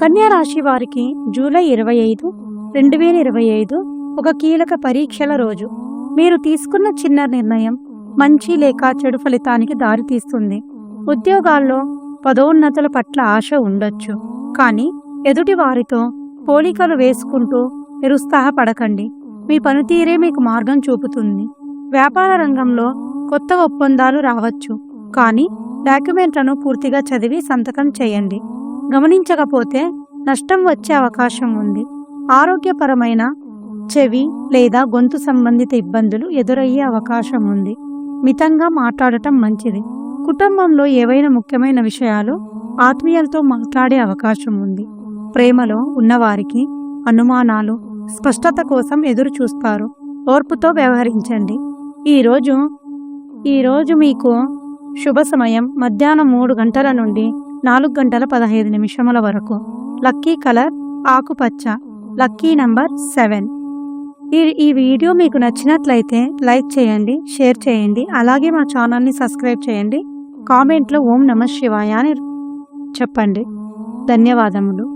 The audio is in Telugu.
కన్యా రాశి వారికి జూలై ఇరవై ఐదు రెండు వేల ఇరవై ఐదు ఒక కీలక పరీక్షల రోజు. మీరు తీసుకున్న చిన్న నిర్ణయం మంచి లేక చెడు ఫలితానికి దారితీస్తుంది. ఉద్యోగాల్లో పదోన్నతుల పట్ల ఆశ ఉండొచ్చు. కానీ ఎదుటి వారితో పోలికలు వేసుకుంటూ నిరుత్సాహపడకండి. మీ పనితీరే మీకు మార్గం చూపుతుంది. వ్యాపార రంగంలో కొత్త ఒప్పందాలు రావచ్చు. కానీ డాక్యుమెంట్లను పూర్తిగా చదివి సంతకం చేయండి. గమనించకపోతే నష్టం వచ్చే అవకాశం ఉంది. ఆరోగ్యపరమైన చెవి లేదా గొంతు సంబంధిత ఇబ్బందులు ఎదురయ్యే అవకాశం ఉంది. మితంగా మాట్లాడటం మంచిది. కుటుంబంలో ఏవైనా ముఖ్యమైన విషయాలు ఆత్మీయులతో మాట్లాడే అవకాశం ఉంది. ప్రేమలో ఉన్నవారికి అనుమానాలు స్పష్టత కోసం ఎదురు చూస్తారు. ఓర్పుతో వ్యవహరించండి. ఈరోజు ఈరోజు మీకు శుభ సమయం. మధ్యాహ్నం మూడు గంటల నుండి నాలుగు గంటల పదహైదు నిమిషముల వరకు. లక్కీ కలర్ ఆకుపచ్చ. Lucky number seven. ఈ ఈ వీడియో మీకు నచ్చినట్లయితే లైక్ చేయండి షేర్ చేయండి అలాగే మా ఛానల్ని సబ్స్క్రైబ్ చేయండి. కామెంట్లో ఓం నమ శివాయ అని చెప్పండి. ధన్యవాదములు.